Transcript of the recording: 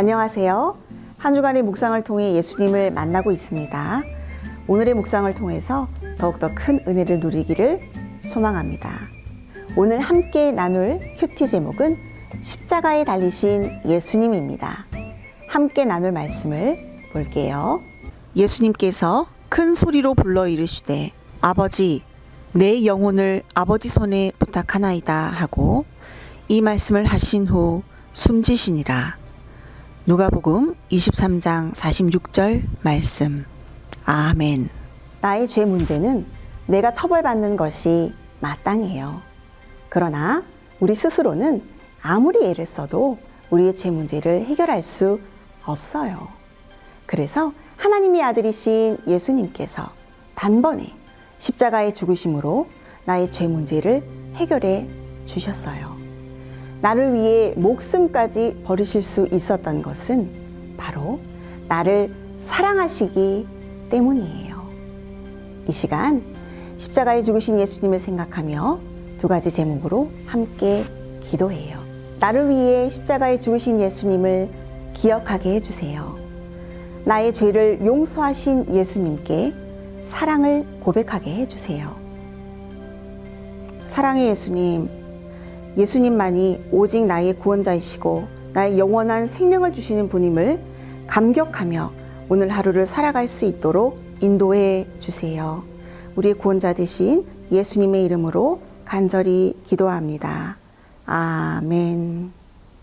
안녕하세요. 한 주간의 묵상을 통해 예수님을 만나고 있습니다. 오늘의 묵상을 통해서 더욱더 큰 은혜를 누리기를 소망합니다. 오늘 함께 나눌 큐티 제목은 십자가에 달리신 예수님입니다. 함께 나눌 말씀을 볼게요. 예수님께서 큰 소리로 불러 이르시되 아버지 내 영혼을 아버지 손에 부탁하나이다 하고 이 말씀을 하신 후 숨지시니라. 누가복음 23장 46절 말씀. 아멘. 나의 죄 문제는 내가 처벌받는 것이 마땅해요. 그러나 우리 스스로는 아무리 애를 써도 우리의 죄 문제를 해결할 수 없어요. 그래서 하나님의 아들이신 예수님께서 단번에 십자가의 죽으심으로 나의 죄 문제를 해결해 주셨어요. 나를 위해 목숨까지 버리실 수 있었던 것은 바로 나를 사랑하시기 때문이에요. 이 시간 십자가에 죽으신 예수님을 생각하며 두 가지 제목으로 함께 기도해요. 나를 위해 십자가에 죽으신 예수님을 기억하게 해주세요. 나의 죄를 용서하신 예수님께 사랑을 고백하게 해주세요. 사랑의 예수님, 예수님만이 오직 나의 구원자이시고 나의 영원한 생명을 주시는 분임을 감격하며 오늘 하루를 살아갈 수 있도록 인도해 주세요. 우리의 구원자 되신 예수님의 이름으로 간절히 기도합니다. 아멘.